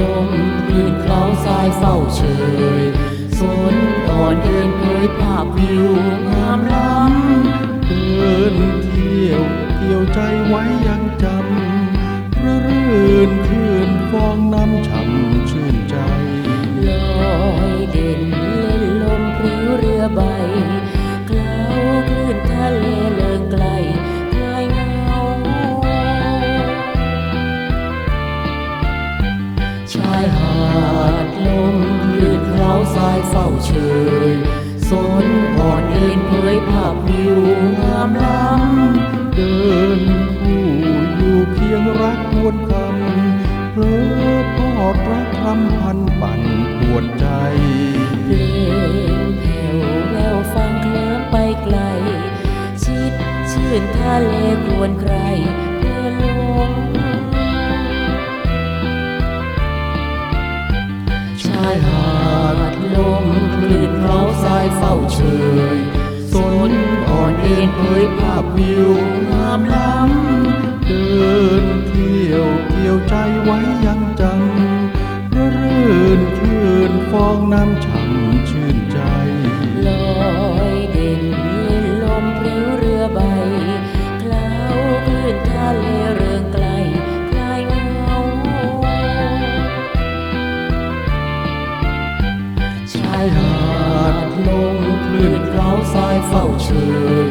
ลมคลื่นคล้าสายเฝ้าเชยสนอ่อนเดินเผยภาพวิวงามล้ำเดินเที่ยวเกี่ยวใจไว้ยังจำระรื่นคลื่นฟองน้ำฉ่ำชื่นใจลอยเด่นเล่นลมพริ้วเรือใบาดลมคลื่นเคล้าสายเฝ้าเชยสนอ่อนเอ็นเผยภาพวิวงามล้ำเดินคู่อยู่เคียงรักควรคำเพลอทอดรักคำพันปั่นปวดใจเพลงแผ่วแววฟังเคลิ้มไปไกล ชิดชื่นทะเลควนใครายหาดลมคลื่นเคล้าสายเฝ้าเชยสนอ่อนเอ็นเผยภาพวิวงามล้ำเดินเที่ยวเกี่ยวใจไว้ยังจำระรื่นคลื่นฟองน้ำฉ่ำชื่นใจลอยเด่นเล่นลมพริ้วเรือใบคล้าคลื่นทะเลายหาดลมคลื่นเคล้าวสายเฝ้าเชย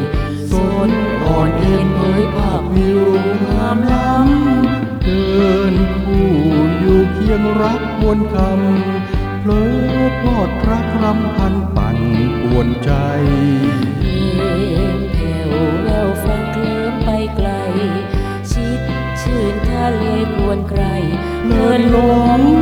สนอ่อนเอ็นเผยภาพวิวงามล้ำเดินคู่อยู่เคียงรักควรคำเพลอพอดรักรำพันปั่นปวนใจเพลงแผ่วแววฟังเคลิ้มไปไกลชิดชื่นทะเลวนไกลเดินลง